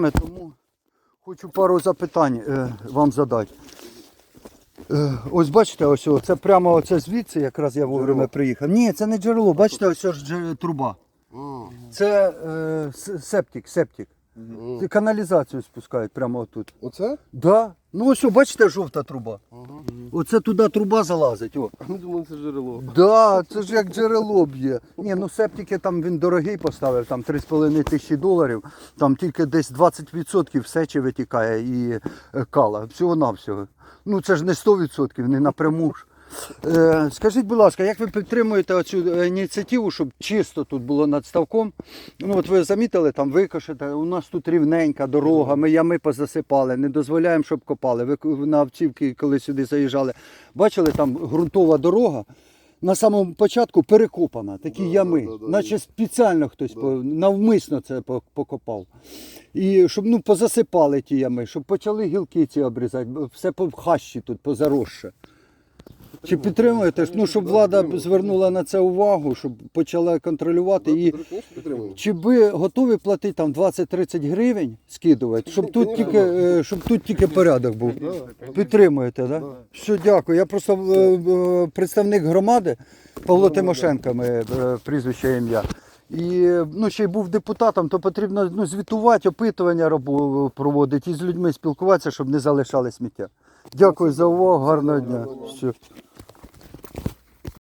тому хочу пару запитань е, вам задати. Е, ось бачите, ось о, це прямо оце звідси, якраз я вовремя приїхав. Ні, це не джерело, бачите, ось ж дже- труба. Це е, с- септик, септик. Це каналізацію спускають прямо отут. Оце? Да. Ну ось, бачите, жовта труба. Оце туди труба залазить. О. Ми думали, це джерело. Да, це ж як джерело б'є. Ні, ну септики там він дорогий поставив, там 3,5 тисячі доларів, там тільки десь 20% сечі витікає і е, кала. Всього-навсього. Ну це ж не 100%, не напряму ж. Е, скажіть, будь ласка, як ви підтримуєте цю ініціативу, щоб чисто тут було над ставком? Ну от ви замітили, там викошите, у нас тут рівненька дорога, ми ями позасипали, не дозволяємо, щоб копали. Ви на автівки, коли сюди заїжджали, бачили, там ґрунтова дорога. На самому початку перекопана, такі ями, да, да, наче спеціально хтось по- навмисно це покопав. І щоб ну, позасипали ті ями, щоб почали гілки ці обрізати, все по хащі тут позаросше. Чи підтримуєте, ну, щоб влада звернула на це увагу, щоб почала контролювати і чи ви готові платити там 20-30 гривень скидувати, щоб тут тільки, е, щоб тут тільки порядок був? Підтримуєте? Да? Все, дякую. Я просто е, е, представник громади Павло Тимошенко, моє е, прізвище ім'я. І ну, ще й був депутатом, то потрібно ну, звітувати, опитування робо- проводити і з людьми спілкуватися, щоб не залишали сміття. Дякую за увагу, гарного дня. Все.